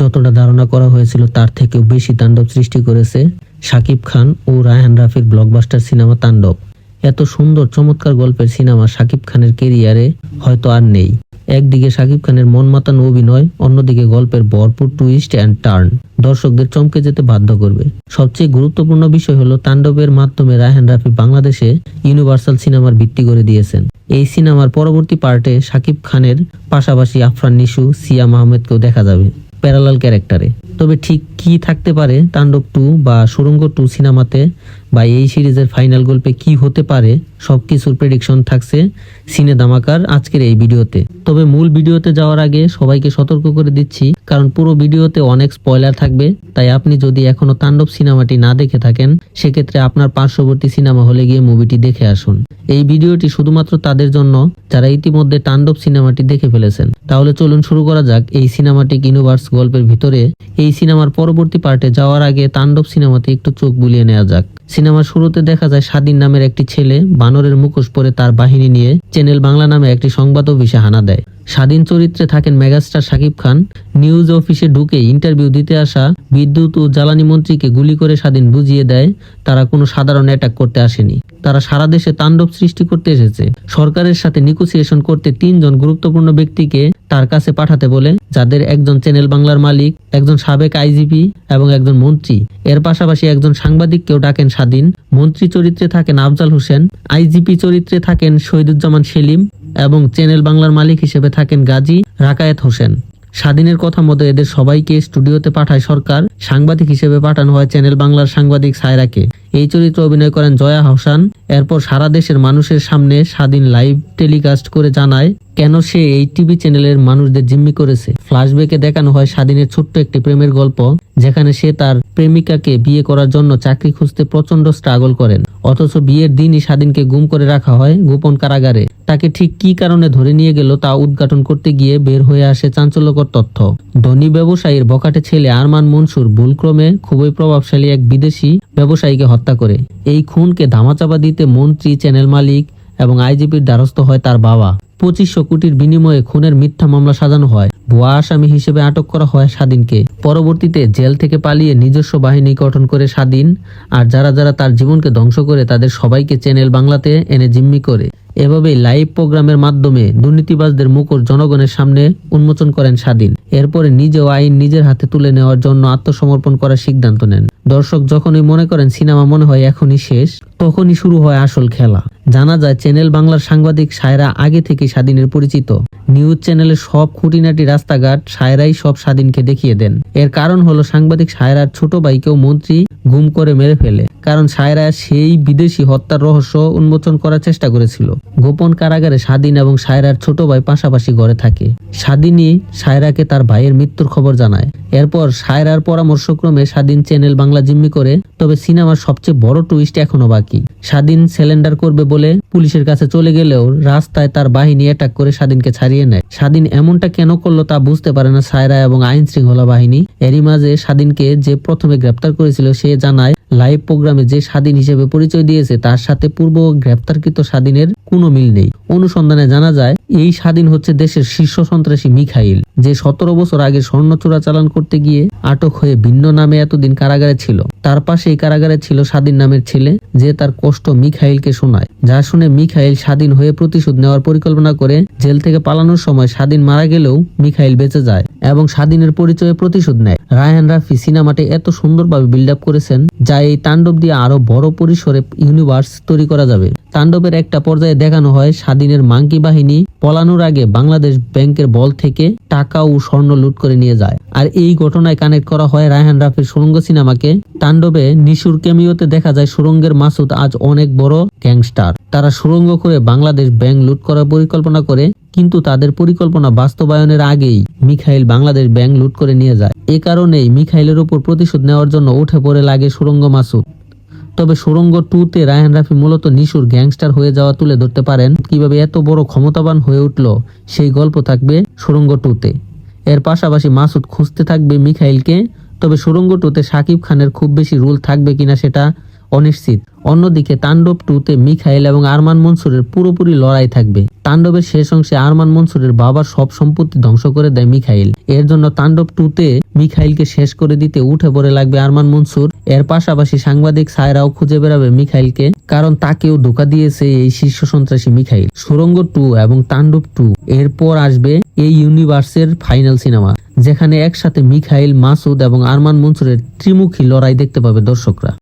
যতটা ধারণা করা হয়েছিল তার থেকেও বেশি তাণ্ডব সৃষ্টি করেছে শাকিব খান ও রায়হান রাফির ব্লকবাস্টার সিনেমা তাণ্ডব। এত সুন্দর, চমৎকার গল্পের সিনেমা শাকিব খানের কেরিয়ারে হয়তো আর নেই। একদিকে শাকিব খানের মন মাতানো অভিনয়, অন্যদিকে গল্পের ভরপুর টুইস্ট অ্যান্ড টার্ন দর্শকদের চমকে যেতে বাধ্য করবে। সবচেয়ে গুরুত্বপূর্ণ বিষয় হলো তাণ্ডবের মাধ্যমে রায়হান রাফি বাংলাদেশে ইউনিভার্সাল সিনেমার ভিত্তি করে দিয়েছেন। এই সিনেমার পরবর্তী পার্টে শাকিব খানের পাশাপাশি আফরান নিশু সিয়াম আহমেদকেও দেখা যাবে। প্যারালাল ক্যারেক্টারে তবে ঠিক কি থাকতে পারে তাণ্ডব টু বা সুরঙ্গ টু সিনেমাতে বা এই সিরিজের ফাইনাল গল্পে কি হতে পারে, সবকিছুর প্রেডিকশন থাকছে সিনে দামাকার আজকের এই ভিডিওতে। তবে মূল ভিডিওতে যাওয়ার আগে সবাইকে সতর্ক করে দিচ্ছি, কারণ পুরো ভিডিওতে অনেক স্পয়লার থাকবে, তাই আপনি যদি এখনও তাণ্ডব সিনেমাটি না দেখে থাকেন, সেক্ষেত্রে আপনার পার্শ্ববর্তী সিনেমা হলে গিয়ে মুভিটি দেখে আসুন। এই ভিডিওটি শুধুমাত্র তাদের জন্য, যারা ইতিমধ্যে তাণ্ডব সিনেমাটি দেখে ফেলেছেন। তাহলে চলুন শুরু করা যাক এই সিনেমাটিক ইউনিভার্স গল্পের ভিতরে। এই সিনেমার পরবর্তী পার্টে যাওয়ার আগে তাণ্ডব সিনেমাতে একটু চোখ বুলিয়ে নেওয়া যাক। সিনেমার শুরুতে দেখা যায় স্বাধীন নামের একটি ছেলে বানরের মুখোশ পরে তার বাহিনী নিয়ে চ্যানেল বাংলা নামে একটি সংবাদ অফিসে হানা দেয়। স্বাধীন চরিত্রে থাকেন মেগাস্টার শাকিব খান। নিউজ অফিসে ঢুকে ইন্টারভিউ দিতে আসা বিদ্যুৎ ও জ্বালানি মন্ত্রীকে গুলি করে স্বাধীন বুঝিয়ে দেয়, তারা কোনো সাধারণ অ্যাটাক করতে আসেনি। তারা সারা দেশে তাণ্ডব সৃষ্টি করতে এসেছে। সরকারের সাথে নিগোসিয়েশন করতে তিনজন গুরুত্বপূর্ণ ব্যক্তিকে তার কাছে পাঠাতে বলেন, যাদের একজন চ্যানেল বাংলার মালিক, একজন সাবেক আইজিপি এবং একজন মন্ত্রী। এর পাশাপাশি একজন সাংবাদিককেও ডাকেন স্বাধীন। মন্ত্রী চরিত্রে থাকেন আফজাল হোসেন। আইজিপি চরিত্রে থাকেন শহীদুজ্জামান সেলিম এবং চ্যানেল বাংলার মালিক হিসেবে থাকেন গাজী রাকায়েত হোসেন। স্বাধীনের কথা মতো এদের সবাইকে স্টুডিওতে পাঠায় সরকার। সাংবাদিক হিসেবে পাঠানো হয় চ্যানেল বাংলার সাংবাদিক সায়রাকে। এই চরিত্রে অভিনয় করেন জয়া হাসান। এরপর সারা দেশের মানুষের সামনে স্বাধীন লাইভ টেলিকাস্ট করে জানায়, কেন সে এই টিভি চ্যানেলের মানুষদের জিম্মি করেছে? ফ্ল্যাশব্যাকে দেখানো হয় স্বাধীনের ছোট্ট একটি প্রেমের গল্প, যেখানে সে তার প্রেমিকাকে বিয়ে করার জন্য চাকরি খুঁজতে প্রচণ্ড স্ট্রাগল করেন। অথচ বিয়ের দিনই স্বাধীনকে গুম করে রাখা হয় গোপন কারাগারে। তাকে ঠিক কি কারণে ধরে নিয়ে গেল তা উদ্ঘাটন করতে গিয়ে বের হয়ে আসে চাঞ্চল্যকর তথ্য। ধনী ব্যবসায়ীর বকাটে ছেলে আরমান মনসুর ভুলক্রমে খুবই প্রভাবশালী এক বিদেশি ব্যবসায়ীকে হত্যা করে। এই খুনকে ধামাচাপা দিতে মন্ত্রী, চ্যানেল মালিক এবং আইজিপির দ্বারস্থ হয় তার বাবা। পঁচিশশো কোটির বিনিময়ে খুনের মিথ্যা মামলা সাজানো হয়। ভুয়া আসামি হিসেবে আটক করা হয় স্বাধীনকে। পরবর্তীতে জেল থেকে পালিয়ে নিজস্ব বাহিনী গঠন করে স্বাধীন, আর যারা যারা তার জীবনকে ধ্বংস করে তাদের সবাইকে চ্যানেল বাংলাতে এনে জিম্মি করে। এভাবে লাইভ প্রোগ্রামের মাধ্যমে দুর্নীতিবাজদের মুখর জনগণের সামনে উন্মোচন করেন স্বাধীন। এরপরে নিজেও আইন নিজের হাতে তুলে নেওয়ার জন্য আত্মসমর্পণ করার সিদ্ধান্ত নেন। দর্শক যখনই মনে করেন সিনেমা মনে হয় এখনই শেষ, তখনই শুরু হয় আসল খেলা। জানা যায় চ্যানেল বাংলার সাংবাদিক সায়রা আগে থেকে স্বাধীনের পরিচিত। নিউজ চ্যানেলের সব খুঁটিনাটি রাস্তাঘাট সায়রাই সব স্বাধীনকে দেখিয়ে দেন। এর কারণ হলো সাংবাদিক সায়রার ছোট ভাইকেও মন্ত্রী গুম করে মেরে ফেলে। কারণ সায়রা সেই বিদেশি হত্যার রহস্য উন্মোচন করার চেষ্টা করেছিল। গোপন কারাগারে স্বাধীন এবং সায়রার ছোট ভাই পাশাপাশি ঘরে থাকে। স্বাধীনই সায়রাকে তার ভাইয়ের মৃত্যুর খবর জানায়। এরপর সায়রার পরামর্শক্রমে স্বাধীন চ্যানেল বাংলা জিম্মি করে, তবে সিনেমার সবচেয়ে বড় টুইস্ট এখনও বাকি। স্বাধীন সিলিন্ডার করবে বলে পুলিশের কাছে চলে গেলেও রাস্তায় তার বাহিনী অ্যাটাক করে স্বাধীনকে ছাড়িয়ে নেয়। স্বাধীন এমনটা কেন করল তা বুঝতে পারে না সায়রা এবং আইন শৃঙ্খলা বাহিনী। এরই মাঝে স্বাধীনকে যে প্রথমে গ্রেপ্তার করেছিল, সে জানায়, লাইভ প্রোগ্রামে যে স্বাধীন হিসেবে পরিচয় দিয়েছে, তার সাথে পূর্ব গ্রেপ্তারকৃত স্বাধীনের কোনো মিল নেই। অনুসন্ধানে জানা যায়, এই স্বাধীন হচ্ছে দেশের শীর্ষ সন্ত্রাসী মিখাইল, যে সতেরো বছর আগে স্বর্ণ চোরাচালান করতে গিয়ে আটক হয়ে ভিন্ন নামে এতদিন কারাগারে ছিল। তার পাশে এই কারাগারে ছিল স্বাধীন নামের ছেলে, যে তার কষ্ট মিখাইলকে শোনায়। যা শুনে মিখাইল স্বাধীন হয়ে প্রতিশোধ নেওয়ার পরিকল্পনা করে জেল থেকে পালানোর সময় স্বাধীন মারা গেলেও মিখাইল বেঁচে যায় এবং স্বাধীনের পরিচয়ে প্রতিশোধ নেয়। রায়হান রাফি সিনেমাটি এত সুন্দরভাবে বিল্ড আপ করেছেন যা এই তাণ্ডব দিয়ে আরও বড় পরিসরে ইউনিভার্স তৈরি করা যাবে। তাণ্ডবের একটা পর্যায়ে দেখানো হয় স্বাধীনের মাঙ্কি বাহিনী পলানোর আগে বাংলাদেশ ব্যাংকের বল থেকে টাকা ও স্বর্ণ লুট করে নিয়ে যায়। আর এই ঘটনায় কানেক্ট করা হয় রায়হান রাফির সুরঙ্গ সিনেমাকে। তাণ্ডবে নিশুর কেমিওতে দেখা যায় সুরঙ্গের মাসুদ আজ অনেক বড় গ্যাংস্টার। তারা সুরঙ্গ করে বাংলাদেশ ব্যাংক লুট করার পরিকল্পনা করে, কিন্তু তাদের পরিকল্পনা বাস্তবায়নের আগেই মিখাইল বাংলাদেশ ব্যাংক লুট করে নিয়ে যায়। এ কারণেই মিখাইলের উপর প্রতিশোধ নেওয়ার জন্য উঠে পড়ে লাগে সুরঙ্গ মাসুদ। তবে সুরঙ্গ টু তে রায়হান রাফি মূলত নিশুর গ্যাংস্টার হয়ে যাওয়া তুলে ধরতে পারেন। কীভাবে এত বড় ক্ষমতাবান হয়ে উঠল, সেই গল্প থাকবে সুরঙ্গ টু তে এর পাশাপাশি মাসুদ খুঁজতে থাকবে মিখাইলকে, তবে সুরঙ্গ টুতে সাকিব খানের খুব বেশি রুল থাকবে কিনা সেটা অনিশ্চিত। অন্যদিকে তাণ্ডব টুতে মিখাইল এবং আরমান মনসুরের পুরোপুরি লড়াই থাকবে। তাণ্ডবের শেষ অংশে আরমান মনসুরের বাবার সব সম্পত্তি ধ্বংস করে দেয় মিখাইল। এর জন্য তাণ্ডব টুতে মিখাইলকে শেষ করে দিতে উঠে পড়ে লাগবে আরমান মনসুর। এর পাশাপাশি সাংবাদিক সায়রাও খুঁজে বেড়াবে মিখাইলকে, কারণ তাকেও ধোকা দিয়েছে এই শীর্ষ সন্ত্রাসী মিখাইল। সুরঙ্গ টু এবং তাণ্ডব টু এরপর আসবে এই ইউনিভার্সের ফাইনাল সিনেমা, যেখানে একসাথে মিখাইল, মাসুদ এবং আরমান মনসুরের ত্রিমুখী লড়াই দেখতে পাবে দর্শকরা।